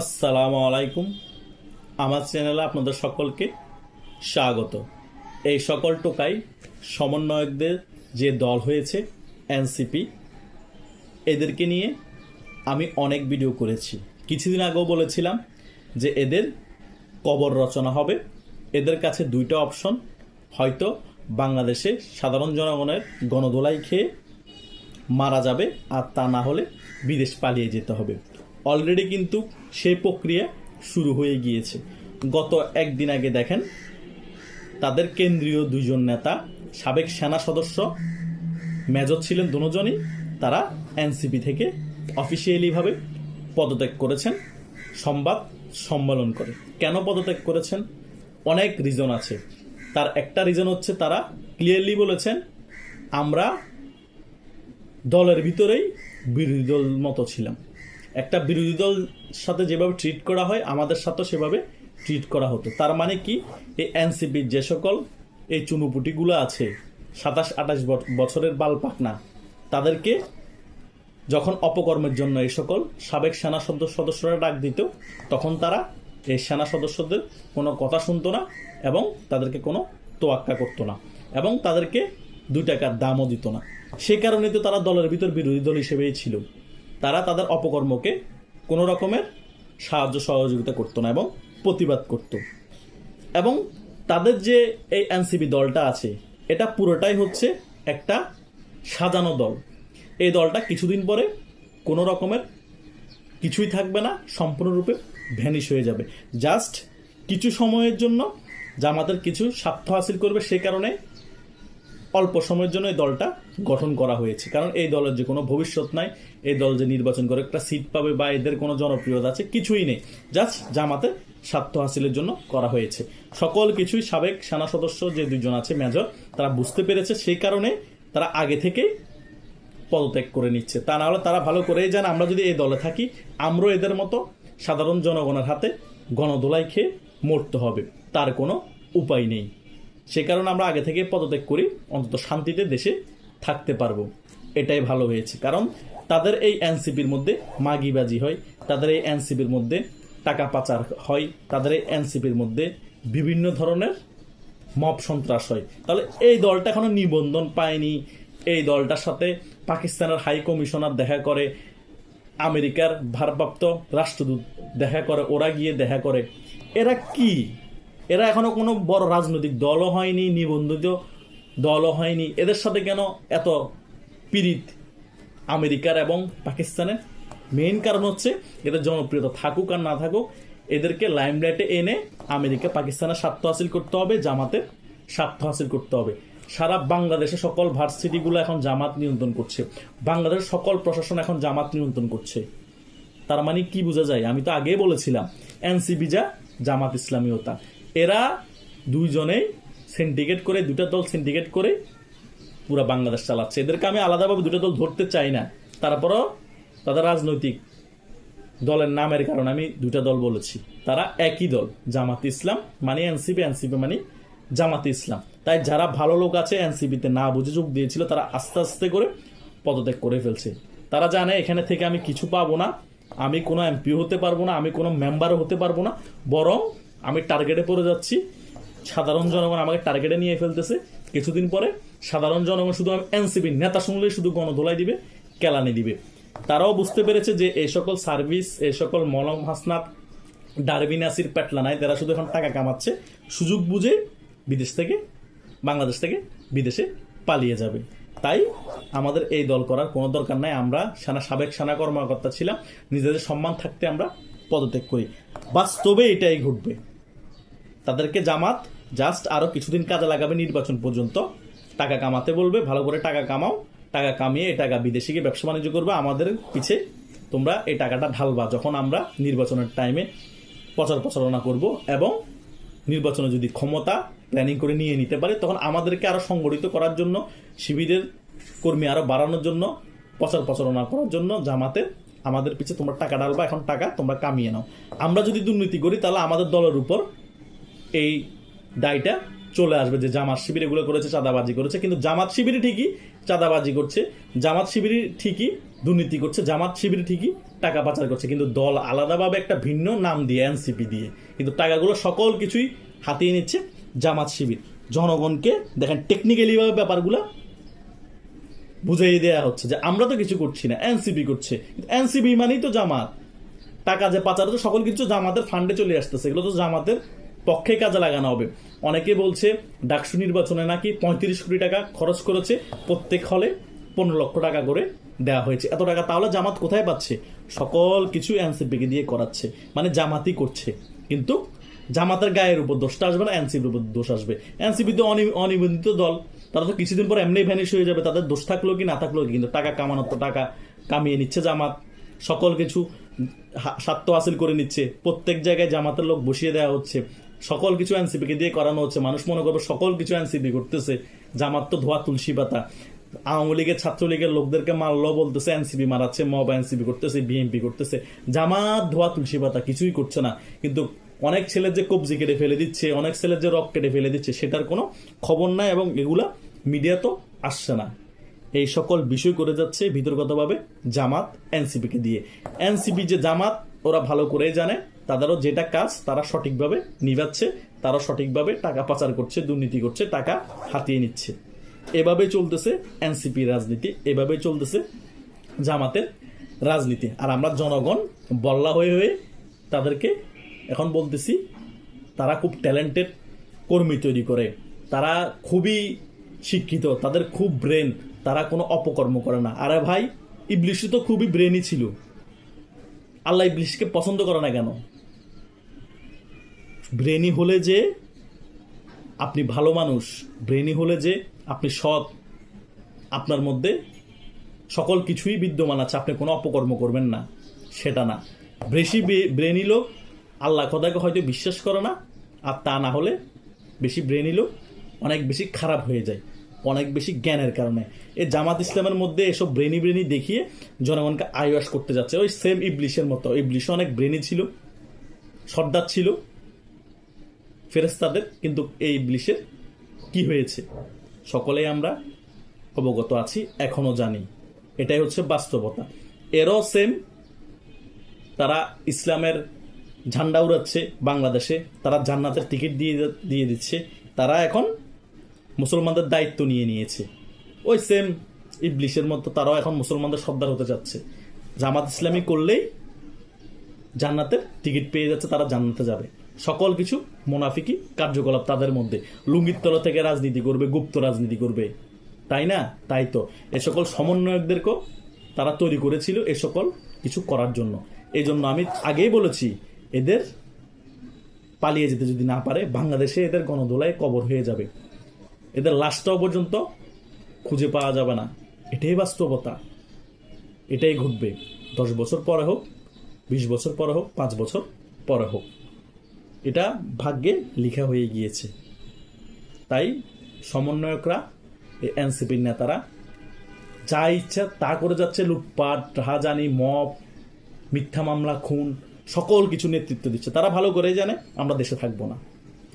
আসসালামু আলাইকুম। আমার চ্যানেলে আপনাদের সকলকে স্বাগত। এই সকল টোকাই সমন্বয়কদের যে দল হয়েছে, এনসিপি, এদেরকে নিয়ে আমি অনেক ভিডিও করেছি। কিছুদিন আগেও বলেছিলাম যে এদের কবর রচনা হবে। এদের কাছে দুইটা অপশন, হয়তো বাংলাদেশে সাধারণ জনগণের গণদোলাই খেয়ে মারা যাবে আর তা না হলে বিদেশ পালিয়ে যেতে হবে। অলরেডি কিন্তু সেই প্রক্রিয়া শুরু হয়ে গিয়েছে। গত একদিন আগে দেখেন, তাদের কেন্দ্রীয় দুজন নেতা, সাবেক সেনা সদস্য, মেজর ছিলেন দুজনই, তারা এনসিপি থেকে অফিসিয়ালিভাবে পদত্যাগ করেছেন, সংবাদ সম্মেলন করে। কেন পদত্যাগ করেছেন? অনেক রিজন আছে। তার একটা রিজন হচ্ছে তারা ক্লিয়ারলি বলেছেন, আমরা দলের ভিতরেই বিরোধী দল মতো ছিলাম। একটা বিরোধী দল সাথে যেভাবে ট্রিট করা হয়, আমাদের সাথেও সেভাবে ট্রিট করা হতো। তার মানে কি? এই এনসিপির যে সকল এই চুনুপুটিগুলো আছে, সাতাশ, আঠাশ বছরের বাল পাকনা, তাদেরকে যখন অপকর্মের জন্য এই সকল সাবেক সেনা সদস্য সদস্যরা ডাক দিত, তখন তারা এই সেনা সদস্যদের কোনো কথা শুনতো না এবং তাদেরকে কোনো তোয়াক্কা করতো না এবং তাদেরকে দুই টাকার দামও দিত না। সে কারণে তো তারা দলের ভিতর বিরোধী দল হিসেবেই ছিল। তারা তাদের অপকর্মকে কোনো রকমের সাহায্য সহযোগিতা করতো না এবং প্রতিবাদ করত। এবং তাদের যে এই এনসিপি দলটা আছে, এটা পুরোটাই হচ্ছে একটা সাজানো দল। এই দলটা কিছুদিন পরে কোনো রকমের কিছুই থাকবে না, সম্পূর্ণরূপে ভ্যানিশ হয়ে যাবে। জাস্ট কিছু সময়ের জন্য জামাতের কিছু স্বার্থ হাসিল করবে সে কারণে অল্প সময়ের জন্য এই দলটা গঠন করা হয়েছে। কারণ এই দলের যে কোনো ভবিষ্যৎ নাই, এই দল যে নির্বাচন করে একটা সিট পাবে বা এদের কোনো জনপ্রিয়তা আছে, কিছুই নেই। জাস্ট জামাতে স্বার্থ হাসিলের জন্য করা হয়েছে। সকল কিছুই সাবেক সেনা সদস্য যে দুজন আছে মেজর তারা বুঝতে পেরেছে, সেই কারণে তারা আগে থেকেই পদত্যাগ করে নিচ্ছে। তা না হলে তারা ভালো করেই জানে আমরা যদি এই দলে থাকি, আমরাও এদের মতো সাধারণ জনগণের হাতে গণদোলাই খেয়ে মরতে হবে। তার কোনো উপায় নেই। সে কারণে আমরা আগে থেকে পদত্যাগ করি, অন্তত শান্তিতে দেশে থাকতে পারব। এটাই ভালো হয়েছে। কারণ তাদের এই এনসিপির মধ্যে মাগিবাজি হয়, তাদের এই এনসিপির মধ্যে টাকা পাচার হয়, তাদের এই এনসিপির মধ্যে বিভিন্ন ধরনের মব সন্ত্রাস হয়। তাহলে এই দলটা এখনও নিবন্ধন পায়নি। এই দলটার সাথে পাকিস্তানের হাই কমিশনার দেখা করে, আমেরিকার ভারপ্রাপ্ত রাষ্ট্রদূত দেখা করে, ওরা গিয়ে দেখা করে। এরা কি? এরা এখনও কোনো বড় রাজনৈতিক দলও হয়নি, নিবন্ধিত দলও হয়নি। এদের সাথে কেন এত পীড়িত আমেরিকার এবং পাকিস্তানের? মেইন কারণ হচ্ছে এদের জনপ্রিয়তা থাকুক আর না থাকুক, এদেরকে লাইমলাইটে এনে আমেরিকা পাকিস্তানের স্বার্থ হাসিল করতে হবে, জামাতের স্বার্থ হাসিল করতে হবে। সারা বাংলাদেশে সকল ভার্সিটিগুলো এখন জামাত নিয়ন্ত্রণ করছে। বাংলাদেশের সকল প্রশাসন এখন জামাত নিয়ন্ত্রণ করছে। তার মানে কি বোঝা যায়? আমি তো আগেই বলেছিলাম এনসিবি যা জামাত ইসলামীয়তা এরা দুইজনেই সিন্ডিকেট করে, দুটা দল সিন্ডিকেট করে পুরো বাংলাদেশ চালাচ্ছে। এদেরকে আমি আলাদাভাবে দুটো দল ধরতে চাই না। তারপরও তাদের রাজনৈতিক দলের নামের কারণে আমি দুটা দল বলেছি। তারা একই দল, জামাত ইসলাম মানে এনসিপি এনসিপি মানে জামাত ইসলাম। তাই যারা ভালো লোক আছে, এনসিপিতে না বুঝে যোগ দিয়েছিল, তারা আস্তে আস্তে করে পদত্যাগ করে ফেলছে। তারা জানে, এখানে থেকে আমি কিছু পাবো না, আমি কোনো এমপি হতে পারব না, আমি কোনো মেম্বারও হতে পারব না, বরং আমি টার্গেটে পড়ে যাচ্ছি। সাধারণ জনগণ আমাকে টার্গেটে নিয়ে ফেলতেছে। কিছুদিন পরে সাধারণ জনগণ শুধু আমি এনসিপি নেতা শুনলেই শুধু গণধোলাই দিবে, কেলানি দিবে। তারাও বুঝতে পেরেছে যে এই সকল সার্ভিস এই সকল মলম হাসনাত, ডারবিন আসির পেটলানায় তারা শুধু এখন টাকা কামাচ্ছে। সুযোগ বুঝে বিদেশ থেকে, বাংলাদেশ থেকে বিদেশে পালিয়ে যাবে। তাই আমাদের এই দল করার কোনো দরকার নাই। আমরা সেনা সাবেক সেনা কর্মকর্তা ছিলাম। নিজেদের সম্মান থাকতে আমরা পদত্যাগ করি। বাস্তবে এটাই ঘটবে। তাদেরকে জামাত জাস্ট আরও কিছুদিন কাজে লাগাবে নির্বাচন পর্যন্ত। টাকা কামাতে বলবে, ভালো করে টাকা কামাও, টাকা কামিয়ে এই টাকা বিদেশে গিয়ে ব্যবসা বাণিজ্য করবে, আমাদের পিছে তোমরা এই টাকাটা ঢালবা যখন আমরা নির্বাচনের টাইমে প্রচার প্রচারণা করব এবং নির্বাচনে যদি ক্ষমতা প্ল্যানিং করে নিয়ে নিতে পারে, তখন আমাদেরকে আরও সংগঠিত করার জন্য, শিবিরের কর্মী আরও বাড়ানোর জন্য, প্রচার প্রচারণা করার জন্য জামাতে আমাদের পিছে তোমরা টাকা ডালবা এখন টাকা তোমরা কামিয়ে নাও। আমরা যদি দুর্নীতি করি, তাহলে আমাদের দলের উপর এই দায়টা চলে আসবে যে জামাত শিবির এগুলো করেছে, চাঁদাবাজি করেছে। কিন্তু জামাত শিবিরই ঠিকই চাঁদাবাজি করছে, জামাত শিবিরই ঠিকই দুর্নীতি করছে, জামাত শিবির ঠিকই টাকা পাচার করছে। কিন্তু দল আলাদাভাবে একটা ভিন্ন নাম দিয়ে, এনসিপি দিয়ে, কিন্তু টাকাগুলো সকল কিছুই হাতিয়ে নিচ্ছে জামাত শিবির। জনগণকে দেখেন টেকনিক্যালিভাবে ব্যাপারগুলো বুঝিয়ে দেওয়া হচ্ছে যে আমরা তো কিছু করছি না, এনসিপি করছে। এনসিপি মানেই তো জামাত। টাকা যে পাচার হচ্ছে, সকল কিছু জামাতের ফান্ডে চলে আসতেছে। এগুলো তো জামাতের পক্ষে কাজে লাগানো হবে। অনেকে বলছে, ডাকসু নির্বাচনে নাকি পঁয়ত্রিশ কোটি টাকা খরচ করেছে, প্রত্যেক হলে পনেরো লক্ষ টাকা করে দেওয়া হয়েছে। এত টাকা তাহলে জামাত কোথায় পাচ্ছে? সকল কিছু এনসিপিকে দিয়ে করাচ্ছে মানে জামাতই করছে। কিন্তু জামাতের গায়ের উপর দোষটা আসবে না, এনসিপির উপর দোষ আসবে। এনসিপি তো অনিবন্ধিত দল, তারা তো কিছুদিন পর এমনি ভ্যানিশ হয়ে যাবে, তাদের দোষ থাকল কি না থাকল কি? কিন্তু টাকা কামানোর তো টাকা কামিয়ে নিচ্ছে জামাত। সকল কিছু স্বার্থ হাসিল করে নিচ্ছে। প্রত্যেক জায়গায় জামাতের লোক বসিয়ে দেওয়া হচ্ছে। সকল কিছু এনসিপিকে দিয়ে করানো হচ্ছে। মানুষ মনে করবে সকল কিছু এনসিপি করতেছে। জামাত তো ধোয়া তুলসী পাতা। আওয়ামী লীগের ছাত্রলীগের লোকদেরকে মারলো বলতেছে, এনসিপি মারাচ্ছে, মব এনসিপি করতেছে, বিএনপি করতেছে। জামাত ধোয়া তুলসী পাতা কিছুই করছে না। কিন্তু অনেক ছেলের যে কবজি কেটে ফেলে দিচ্ছে, অনেক ছেলের যে রক কেটে ফেলে দিচ্ছে, সেটার কোনো খবর নাই এবং এগুলা মিডিয়া তো আসছে না। এই সকল বিষয় করে যাচ্ছে বিতর্কতভাবে জামাত এনসিপিকে দিয়ে। এনসিপি যে জামাত ওরা ভালো করেই জানে, তাদেরও যেটা কাজ তারা সঠিকভাবে নিভাচ্ছে, তারা সঠিকভাবে টাকা পাচার করছে, দুর্নীতি করছে, টাকা হাতিয়ে নিচ্ছে। এভাবে চলতেছে এনসিপি রাজনীতি এভাবে চলতেছে জামাতের রাজনীতি। আর আমরা জনগণ বল্লা হয়ে হয়ে তাদেরকে এখন বলতেছি, তারা খুব ট্যালেন্টেড কর্মী তৈরি করে। তারা খুবই শিক্ষিত, তাদের খুব ব্রেন তারা কোনো অপকর্ম করে না। আরে ভাই ইবলিশও তো খুবই ব্রেনই ছিল। আল্লাহ ইবলিশকে পছন্দ করে না কেন? ব্রেনি হলে যে আপনি ভালো মানুষ, ব্রেনি হলে যে আপনি সৎ, আপনার মধ্যে সকল কিছুই বিদ্যমান আছে, আপনি কোনো অপকর্ম করবেন না, সেটা না। বেশি ব্রেনি লোক আল্লাহ খোদাকে হয়তো বিশ্বাস করে না, আর তা না হলে বেশি ব্রেনি লোক অনেক বেশি খারাপ হয়ে যায়। অনেক বেশি জ্ঞানের কারণে। এই জামাত ইসলামের মধ্যে এসব ব্রেনি ব্রেনি দেখিয়ে জনগণকে আইওয়াস করতে যাচ্ছে। ওই সেম ইবলিশের মতো। ইবলিশও অনেক ব্রেনি ছিল, সর্দার ছিল ফেরেস্তাদের কিন্তু এই ইবলিশের কি হয়েছে? সকলেই আমরা অবগত আছি, এখনও জানি। এটাই হচ্ছে বাস্তবতা। এরও সেম, তারা ইসলামের ঝান্ডা উড়াচ্ছে বাংলাদেশে, তারা জান্নাতের টিকিট দিয়ে দিয়ে দিচ্ছে। তারা এখন মুসলমানদের দায়িত্ব নিয়ে নিয়েছে। ওই সেম ইবলিশের মতো তারাও এখন মুসলমানদের সর্দার হতে যাচ্ছে। জামাত ইসলামী করলেই জান্নাতের টিকিট পেয়ে যাচ্ছে, তারা জান্নাতে যাবে। সকল কিছু মোনাফিকি কার্যকলাপ তাদের মধ্যে। লুঙ্গির তলা থেকে রাজনীতি করবে, গুপ্ত রাজনীতি করবে। তাই না? তাই তো। এ সকল সমন্বয়কদেরকেও তারা তৈরি করেছিল এ সকল কিছু করার জন্য। এই জন্য আমি আগেই বলেছি, এদের পালিয়ে যেতে যদি না পারে, বাংলাদেশে এদের গণদোলায় কবর হয়ে যাবে। এদের লাশটাও পর্যন্ত খুঁজে পাওয়া যাবে না। এটাই বাস্তবতা। এটাই ঘটবে। দশ বছর পরে হোক, বিশ বছর পরে হোক, পাঁচ বছর পরে হোক। এটা ভাগ্যে লেখা হয়ে গিয়েছে। তাই সমন্বয়করা এনসিপির নেতারা, যা ইচ্ছা তা করে যাচ্ছে, লুটপাট, রাহাজানি মপ মিথ্যা মামলা, খুন, সকল কিছু নেতৃত্ব দিচ্ছে। তারা ভালো করেই জানে, আমরা দেশে থাকব না।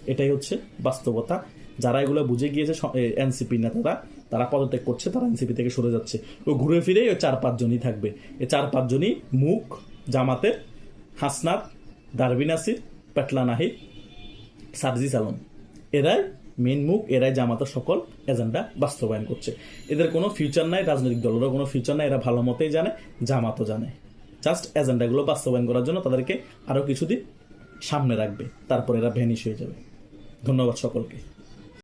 এটাই হচ্ছে বাস্তবতা। যারা এগুলো বুঝে গিয়েছে এনসিপি নেতারা, তারা পদত্যাগ করছে, তারা এনসিপি থেকে সরে যাচ্ছে। ও ঘুরে ফিরে ওই চার পাঁচজনই থাকবে। এ চার পাঁচজনই মুখ, জামাতের, হাসনাত দারবিন নাসির পেটলা নাহিদ সার্জিস আলম এরাই মেন মুখ, এরাই জামাতের সকল এজেন্ডা বাস্তবায়ন করছে। এদের কোনো ফিউচার নাই রাজনৈতিক দলেরও কোনো ফিউচার নাই, এরা ভালো মতেই জানে, জামাতও জানে। জাস্ট এজেন্ডাগুলো বাস্তবায়ন করার জন্য তাদেরকে আরও কিছুদিন সামনে রাখবে, তারপর এরা ভ্যানিশ হয়ে যাবে। ধন্যবাদ সকলকে।